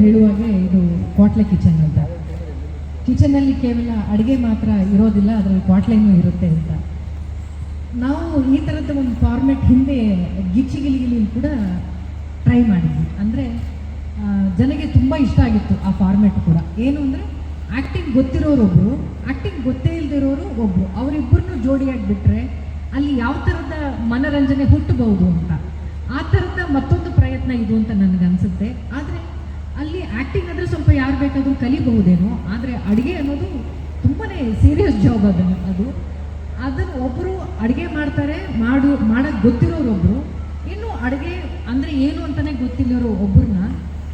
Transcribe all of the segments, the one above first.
ಹೇಳುವಾಗೆ ಇದು ಕ್ವಾಟ್ಲೆ ಕಿಚನ್ ಅಂತ. ಕಿಚನಲ್ಲಿ ಕೇವಲ ಅಡುಗೆ ಮಾತ್ರ ಇರೋದಿಲ್ಲ, ಅದರಲ್ಲಿ ಕ್ವಾಟ್ಲೆನೂ ಇರುತ್ತೆ ಅಂತ. ನಾವು ಈ ಥರದ ಒಂದು ಫಾರ್ಮೆಟ್ ಹಿಂದೆ ಗಿಚ್ಚಿಗಿಲಿಗಿಲಿ ಕೂಡ ಟ್ರೈ ಮಾಡಿದ್ವಿ. ಅಂದರೆ ಜನಗೆ ತುಂಬ ಇಷ್ಟ ಆಗಿತ್ತು ಆ ಫಾರ್ಮೆಟ್ ಕೂಡ. ಏನು ಅಂದರೆ ಆ್ಯಕ್ಟಿಂಗ್ ಗೊತ್ತಿರೋರೊಬ್ರು ಆ್ಯಕ್ಟಿಂಗ್ ಗೊತ್ತೇ ಇಲ್ದಿರೋರು ಒಬ್ಬರು ಅವರಿಬ್ಬರನ್ನು ಜೋಡಿಯಾಗಿ ಬಿಟ್ರೆ ಅಲ್ಲಿ ಯಾವ ಥರದ ಮನರಂಜನೆ ಹುಟ್ಟಬಹುದು ಅಂತ. ಆ ಥರದ ಮತ್ತೊಂದು ಪ್ರಯತ್ನ ಇದು ಅಂತ ನನಗನ್ಸುತ್ತೆ. ಆದರೆ ಆ್ಯಕ್ಟಿಂಗ್ ಅಂದರೆ ಸ್ವಲ್ಪ ಯಾರು ಬೇಕಾದರೂ ಕಲಿಬಹುದೇನೋ, ಆದರೆ ಅಡುಗೆ ಅನ್ನೋದು ತುಂಬಾ ಸೀರಿಯಸ್ ಜಾಬ್ ಅದನ್ನು ಅದು. ಅದನ್ನು ಒಬ್ಬರು ಅಡುಗೆ ಮಾಡ್ತಾರೆ, ಮಾಡು ಮಾಡೋಕ್ಕೆ ಗೊತ್ತಿರೋರೊಬ್ಬರು ಇನ್ನು ಅಡುಗೆ ಅಂದರೆ ಏನು ಅಂತಲೇ ಗೊತ್ತಿಲ್ಲರೋ ಒಬ್ಬರನ್ನ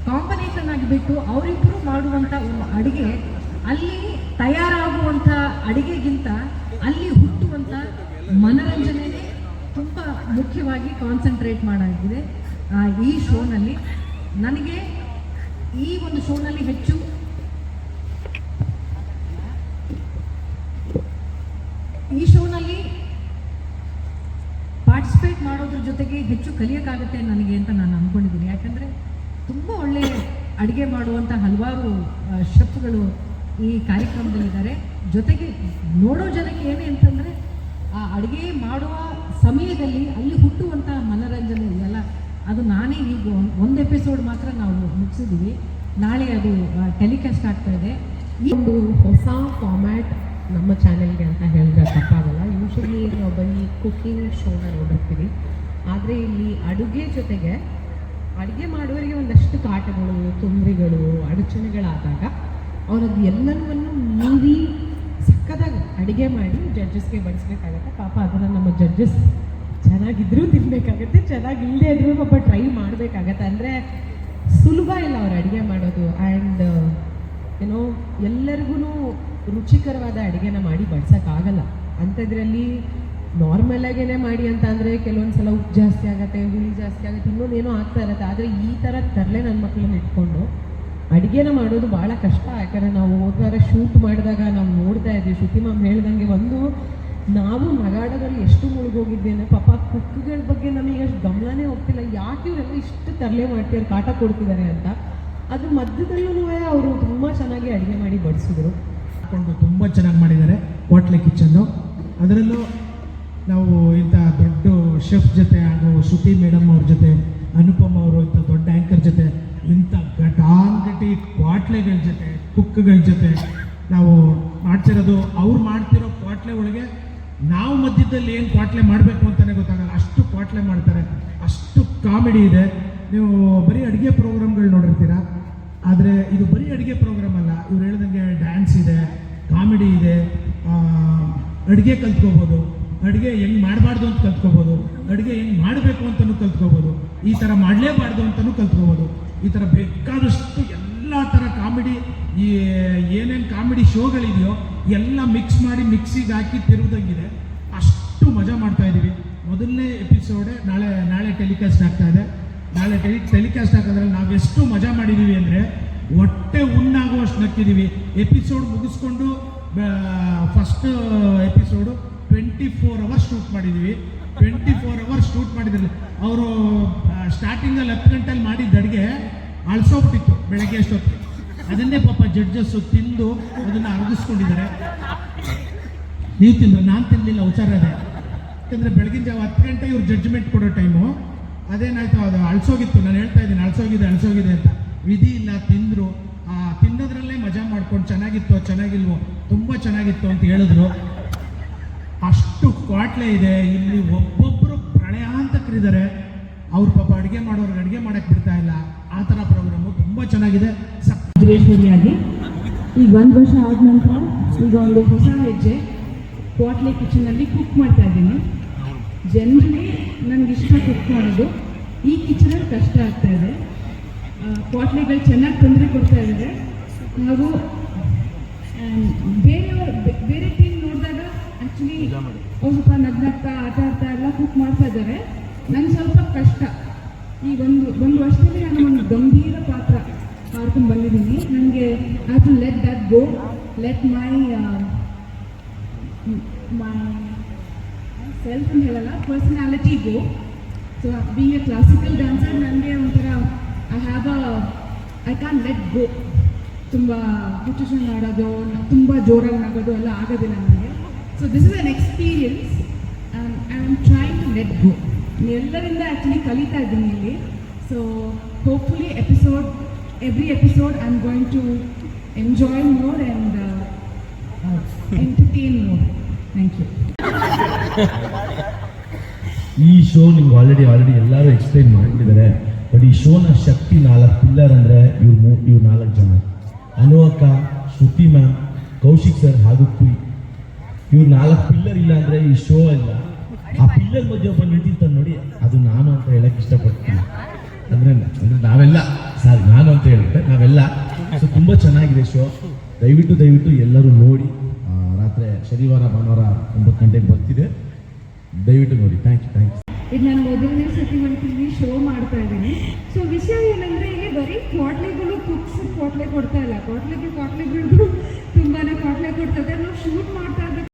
ಕಾಂಬಿನೇಷನ್ ಆಗಿಬಿಟ್ಟು ಅವರಿಬ್ಬರು ಮಾಡುವಂಥ ಒಂದು ಅಡುಗೆ, ಅಲ್ಲಿ ತಯಾರಾಗುವಂಥ ಅಡುಗೆಗಿಂತ ಅಲ್ಲಿ ಹುಟ್ಟುವಂಥ ಮನರಂಜನೆನೇ ತುಂಬ ಮುಖ್ಯವಾಗಿ ಕಾನ್ಸಂಟ್ರೇಟ್ ಮಾಡಾಗಿದೆ ಈ ಶೋನಲ್ಲಿ ನನಗೆ ಈ ಒಂದು ಶೋನಲ್ಲಿ ಹೆಚ್ಚು. ಈ ಶೋನಲ್ಲಿ ಪಾರ್ಟಿಸಿಪೇಟ್ ಮಾಡೋದ್ರ ಜೊತೆಗೆ ಹೆಚ್ಚು ಕಲಿಯೋಕ್ಕಾಗುತ್ತೆ ನನಗೆ ಅಂತ ನಾನು ಅಂದ್ಕೊಂಡಿದ್ದೀನಿ ಯಾಕಂದರೆ ತುಂಬ ಒಳ್ಳೆಯ ಅಡುಗೆ ಮಾಡುವಂಥ ಹಲವಾರು ಶೆಫ್ಗಳು ಈ ಕಾರ್ಯಕ್ರಮದಲ್ಲಿದ್ದಾರೆ. ಜೊತೆಗೆ ನೋಡೋ ಜನಕ್ಕೆ ಏನೇ ಅಂತಂದರೆ ಆ ಅಡುಗೆ ಮಾಡುವ ಸಮಯದಲ್ಲಿ ಅಲ್ಲಿ ಹುಟ್ಟುವಂಥ ಮನರಂಜನೆ ಇದೆಯಲ್ಲ ಅದು ನಾನೇ ಈಗ ಒಂದು ಎಪಿಸೋಡ್ ಮಾತ್ರ ನಾವು ಮುಗಿಸಿದೀವಿ. ನಾಳೆ ಅದು ಟೆಲಿಕಾಸ್ಟ್ ಆಗ್ತಾ ಇದೆ. ಈ ಒಂದು ಹೊಸ ಫಾರ್ಮ್ಯಾಟ್ ನಮ್ಮ ಚಾನೆಲ್ಗೆ ಅಂತ ಹೇಳಿದ್ರೆ ತಪ್ಪಾಗಲ್ಲ. ಯೂಶಲಿ ನಾವು ಬರೀ ಕುಕಿಂಗ್ ಶೋನ ನೋಡಿರ್ತೀವಿ ಆದರೆ ಇಲ್ಲಿ ಅಡುಗೆ ಜೊತೆಗೆ, ಅಡುಗೆ ಮಾಡುವವರಿಗೆ ಒಂದಷ್ಟು ಕಾಟಗಳು ತೊಂದರೆಗಳು ಅಡಚಣೆಗಳಾದಾಗ ಅವರದ್ದು ಎಲ್ಲವನ್ನು ಮೀರಿ ಸಕ್ಕದಾಗಿ ಅಡುಗೆ ಮಾಡಿ ಜಡ್ಜಸ್ಗೆ ಬಡಿಸ್ಬೇಕಾಗತ್ತೆ. ಪಾಪ ಅದನ್ನು ನಮ್ಮ ಜಡ್ಜಸ್ ಚೆನ್ನಾಗಿದ್ರೂ ತಿನ್ಬೇಕಾಗತ್ತೆ ಚೆನ್ನಾಗಿಲ್ಲದೆ ಇದ್ರೂ ಪಾಪ ಟ್ರೈ ಮಾಡಬೇಕಾಗತ್ತೆ. ಅಂದರೆ ಸುಲಭ ಇಲ್ಲ ಅವ್ರು ಅಡುಗೆ ಮಾಡೋದು. ಆ್ಯಂಡ್ ಏನೋ ಎಲ್ಲರಿಗೂ ರುಚಿಕರವಾದ ಅಡುಗೆನ ಮಾಡಿ ಬಡ್ಸೋಕ್ಕಾಗಲ್ಲ. ಅಂಥದ್ರಲ್ಲಿ ನಾರ್ಮಲ್ ಆಗೇನೆ ಮಾಡಿ ಅಂತ ಅಂದರೆ ಕೆಲವೊಂದು ಸಲ ಉಪ್ಪು ಜಾಸ್ತಿ ಆಗುತ್ತೆ, ಹುಳಿ ಜಾಸ್ತಿ ಆಗುತ್ತೆ, ಇನ್ನೊಂದೇನೋ ಆಗ್ತಾ ಇರತ್ತೆ. ಆದರೆ ಈ ಥರ ತರಲೆ ನನ್ನ ಮಕ್ಕಳನ್ನ ಇಟ್ಕೊಂಡು ಅಡುಗೆನ ಮಾಡೋದು ಭಾಳ ಕಷ್ಟ. ಯಾಕಂದರೆ ನಾವು ಹೋದ ವಾರ ಶೂಟ್ ಮಾಡಿದಾಗ ನಾವು ನೋಡ್ತಾ ಇದ್ವಿ. ಶ್ರುತಿ ಮ್ಯಾಮ್ ಹೇಳ್ದಂಗೆ ಒಂದು, ನಾವು ನಗಾಡೋದ್ರಲ್ಲಿ ಎಷ್ಟು ಮುಳುಗೋಗಿದ್ದೇನೆ ಪಾಪ ಕುಕ್ಗಳ ಬಗ್ಗೆ ನಮಗೆ ಅಷ್ಟು ಗಮನನೇ ಹೋಗ್ತಿಲ್ಲ. ಯಾಕೆ ಇವರೆಲ್ಲ ಇಷ್ಟು ತರಲೆ ಮಾಡ್ತಿದ್ದಾರೆ ಕಾಟ ಕೊಡ್ತಿದ್ದಾರೆ ಅಂತ. ಅದ್ರ ಮಧ್ಯದಲ್ಲೂ ಅವರು ತುಂಬ ಚೆನ್ನಾಗಿ ಅಡುಗೆ ಮಾಡಿ ಬಡಿಸಿದ್ರು. ಹಾಕೊಂಡು ತುಂಬ ಚೆನ್ನಾಗಿ ಮಾಡಿದ್ದಾರೆ ಹೋಟ್ಲೆ ಕಿಚನ್ನು. ಅದರಲ್ಲೂ ನಾವು ಇಂಥ ದೊಡ್ಡ ಶೆಫ್ ಜೊತೆ ಹಾಗೂ ಶ್ರುತಿ ಮೇಡಮ್ ಅವ್ರ ಜೊತೆ, ಅನುಪಮ್ ಅವರು ಇಂಥ ದೊಡ್ಡ ಆ್ಯಂಕರ್ ಜೊತೆ, ಇಂಥ ಘಟಾಂಗಟಿ ಕ್ವಾಟ್ಲೆಗಳ ಜೊತೆ ಕುಕ್ಗಳ ಜೊತೆ ನಾವು ಮಾಡ್ತಿರೋದು, ಅವ್ರು ಮಾಡ್ತಿರೋ ಕ್ವಾಟ್ಲೆ ಒಳಗೆ ನಾವು ಮಧ್ಯದಲ್ಲಿ ಏನು ಕ್ವಾಟ್ಲೆ ಮಾಡಬೇಕು ಅಂತಲೇ ಗೊತ್ತಾಗಲ್ಲ. ಅಷ್ಟು ಕ್ವಾಟ್ಲೆ ಮಾಡ್ತಾರೆ. ಅಷ್ಟು ಕಾಮಿಡಿ ಇದೆ. ನೀವು ಬರೀ ಅಡುಗೆ ಪ್ರೋಗ್ರಾಮ್ಗಳು ನೋಡಿರ್ತೀರಾ? ಆದರೆ ಇದು ಬರೀ ಅಡುಗೆ ಪ್ರೋಗ್ರಾಮ್ ಅಲ್ಲ. ಇವ್ರು ಹೇಳ್ದಂಗೆ ಡ್ಯಾನ್ಸ್ ಇದೆ, ಕಾಮಿಡಿ ಇದೆ ಅಡುಗೆ ಕಲ್ತ್ಕೋಬೋದು. ಅಡುಗೆ ಹೆಂಗೆ ಮಾಡಬಾರ್ದು ಅಂತ ಕಲ್ತ್ಕೋಬೋದು. ಅಡುಗೆ ಹೆಂಗೆ ಮಾಡಬೇಕು ಅಂತಲೂ ಕಲ್ತ್ಕೋಬೋದು. ಈ ಥರ ಮಾಡಲೇಬಾರ್ದು ಅಂತಲೂ ಕಲ್ತ್ಕೋಬೋದು. ಈ ಥರ ಬೇಕಾದಷ್ಟು ಎಲ್ಲ ಥರ ಕಾಮಿಡಿ, ಈ ಏನೇನು ಕಾಮಿಡಿ ಶೋಗಳಿದೆಯೋ ಎಲ್ಲ ಮಿಕ್ಸ್ ಮಾಡಿ ಮಿಕ್ಸಿಗೆ ಹಾಕಿ ತಿರುವುದಂಗಿದೆ ಅಷ್ಟು ಮಜಾ ಮಾಡ್ತಾ ಇದ್ದೀವಿ ಮೊದಲನೇ ಎಪಿಸೋಡೆ ನಾಳೆ ನಾಳೆ ಟೆಲಿಕಾಸ್ಟ್ ಆಗ್ತಾ ಇದೆ. ನಾಳೆ ಟೆಲಿ ಟೆಲಿಕಾಸ್ಟ್ ಹಾಕೋದ್ರಲ್ಲಿ ನಾವು ಎಷ್ಟು ಮಜಾ ಮಾಡಿದ್ದೀವಿ ಅಂದರೆ ಹೊಟ್ಟೆ ಉಣ್ಣಾಗುವಷ್ಟು ನಕ್ಕಿದ್ದೀವಿ ಎಪಿಸೋಡ್ ಮುಗಿಸ್ಕೊಂಡು first episode twenty four hours shoot ಮಾಡಿದ್ದೀವಿ ಟ್ವೆಂಟಿ ಫೋರ್ ಅವರ್ಸ್ ಶೂಟ್ ಮಾಡಿದ್ರಲ್ಲಿ. ಅವರು ಸ್ಟಾರ್ಟಿಂಗಲ್ಲಿ ಹತ್ತು ಗಂಟೆಯಲ್ಲಿ ಮಾಡಿದ್ದ ಅಡುಗೆ ಅಳ್ಸೋಗ್ಬಿಟ್ಟಿತ್ತು ಬೆಳಗ್ಗೆ ಅಷ್ಟೊತ್ತಿಗೆ. ಅದನ್ನೇ ಪಾಪ ಜಡ್ಜಸ್ಸು ತಿಂದು ಅದನ್ನು ಅರಗಿಸ್ಕೊಂಡಿದ್ದಾರೆ. ನೀವು ತಿಂದ್ರೆ, ನಾನು ತಿನ್ನಲಿಲ್ಲ ಹುಷಾರ ಅದೇ ಯಾಕಂದರೆ ಬೆಳಗಿನ ಜಾವ ಹತ್ತು ಗಂಟೆ ಇವ್ರು ಜಡ್ಜ್ಮೆಂಟ್ ಕೊಡೋ ಟೈಮು ಅದೇನಾಯ್ತು, ಅದು ಅಳಿಸೋಗಿತ್ತು. ನಾನು ಹೇಳ್ತಾ ಇದ್ದೀನಿ, ಅಳಿಸೋಗಿದೆ ಅಳಿಸೋಗಿದೆ ಅಂತ. ವಿಧಿ ಇಲ್ಲ, ತಿಂದರು. ಆ, ತಿನ್ನೋದ್ರಲ್ಲೇ ಮಜಾ ಮಾಡ್ಕೊಂಡು ಚೆನ್ನಾಗಿತ್ತು, ಚೆನ್ನಾಗಿಲ್ವೋ, ತುಂಬ ಚೆನ್ನಾಗಿತ್ತು ಅಂತ ಹೇಳಿದ್ರು. ಅಷ್ಟು ಕ್ವಾಟ್ಲೆ ಇದೆ, ಇಲ್ಲಿ ಒಬ್ಬೊಬ್ಬರು ಪ್ರಳಯಾಂತಕರಿದ್ದಾರೆ ಅವ್ರ ಪಾಪ ಅಡುಗೆ ಮಾಡೋರ್ಗೆ ಅಡುಗೆ ಮಾಡಕ್ಕೆ ಬಿಡ್ತಾ ಇಲ್ಲ. ಆ ಥರ ಪ್ರೋಗ್ರಾಮು ತುಂಬ ಚೆನ್ನಾಗಿದೆ. ಸಕ್ರೇಶ್ವರಿಯಾಗಿ ಈಗ ಒಂದು ವರ್ಷ ಆದ ನಂತರ ಈಗ ಒಂದು ಹೊಸ ಹೆಜ್ಜೆ ಕ್ವಾಟ್ಲೆ ಕಿಚನಲ್ಲಿ ಕುಕ್ ಮಾಡ್ತಾ ಇದ್ದೀನಿ. ಜನರಿಗೆ ನನಗೆ ಇಷ್ಟ ಕುಕ್ ಮಾಡೋದು. ಈ ಕಿಚನಲ್ಲಿ ಕಷ್ಟ ಆಗ್ತಾ ಇದೆ. ಕ್ವಾಟ್ಲೆಗಳು ಚೆನ್ನಾಗಿ ತೊಂದರೆ ಕೊಡ್ತಾ ಇದ್ದಾರೆ. ಹಾಗೂ ಬೇರೆಯವ್ರು ನಂಗೆ ಸ್ವಲ್ಪ ಕಷ್ಟ. ಈ ಒಂದು ಒಂದು ವರ್ಷದಲ್ಲಿ ನಾನು ಒಂದು ಗಂಭೀರ ಪಾತ್ರ ಮಾಡ್ಕೊಂಡು ಬಂದಿದ್ದೀನಿ. ನನಗೆ I to let that go let my myself ಅಂತ ಹೇಳಲ್ಲ personality go so be a classical dancer ನನಗೆ ಒಂಥರ I have a I can let go ತುಂಬ ಹುಚ್ಚುಚಂದ ಆಡೋದು, ತುಂಬ ಜೋರಾಗಿ ನಗೋದು ಎಲ್ಲ ಆಗೋದಿಲ್ಲ ನನಗೆ. So this is an experience I am try to let go ಎಲ್ಲರಿಂದ ಆ್ಯಕ್ಚುಲಿ ಕಲಿತಾ ಇದ್ದೀನಿ ಇಲ್ಲಿ. So hopefully episode every episode I am going to enjoy more and entertain more thank you ಈ ಶೋ ನಿಮ್ಗೆ ಆಲ್ರೆಡಿ ಆಲ್ರೆಡಿ ಎಲ್ಲರೂ explain ಮಾಡಿದ್ದಾರೆ. But ಈ ಶೋನ ಶಕ್ತಿ ನಾಲ್ಕು ಪಿಲ್ಲರ್ ಅಂದರೆ ಇವ್ರು ಮೂ ಇವ್ರು ನಾಲ್ಕು ಜನ. ಅನು ಅಕ್ಕ ಶ್ರುತಿ ಮ್ಯಾಮ್ ಕೌಶಿಕ್ ಸರ್ ಹಾಗೂ ಕುಯ್ ಇವ್ರು ನಾಲ್ಕು ಪಿಲ್ಲರ್ ಇಲ್ಲ ಅಂದರೆ ಈ ಶೋ ಇಲ್ಲ ಆ ಪಿಲ್ಲರ್ ಮಧ್ಯೆ ಒಬ್ಬ ನಿಂತಿರ್ತಾನೆ ನೋಡಿ, ಅದು ನಾನು ಅಂತ ಹೇಳಕ್ ಇಷ್ಟಪಡ್ತೀನಿ. ಅಂದ್ರೆ ಅಂದ್ರೆ ನಾವೆಲ್ಲ, ಸರ್, ನಾನು ಅಂತ ಹೇಳಿದ್ರೆ ನಾವೆಲ್ಲ, ಸೊ ತುಂಬಾ ಚೆನ್ನಾಗಿದೆ ಶೋ. ದಯವಿಟ್ಟು ದಯವಿಟ್ಟು ಎಲ್ಲರೂ ನೋಡಿ. ರಾತ್ರಿ ಶನಿವಾರ, ಭಾನುವಾರ ಒಂಬತ್ತು ಗಂಟೆಗೆ ಬರ್ತಿದೆ. ದಯವಿಟ್ಟು ನೋಡಿ. ಥ್ಯಾಂಕ್ ಯು ಥ್ಯಾಂಕ್ ಯು ಇದು ನಾನು ಮೊದಲನೇ ಸತಿ ಒಂದು ಟಿ ಶೋ ಮಾಡ್ತಾ ಇದ್ದೀನಿ. ಸೊ ವಿಷಯ ಏನಂದ್ರೆ, ಇಲ್ಲಿ ಬರೀ ಕ್ವಾಟ್ಲೆಗಳು ಕುಕ್ಸ್ ಕ್ವಾಟ್ಲೆ ಕೊಡ್ತಾ ಇಲ್ಲ. ಕ್ವಾಟ್ಲೆಗಳು, ಕ್ವಾಟ್ಲೆಗಳಿಗೂ ತುಂಬಾನೇ ಕ್ವಾಟ್ಲೆ ಕೊಡ್ತಾ ಇದ್ದಾರೆ ನಾವು ಶೂಟ್ ಮಾಡ್ತಾ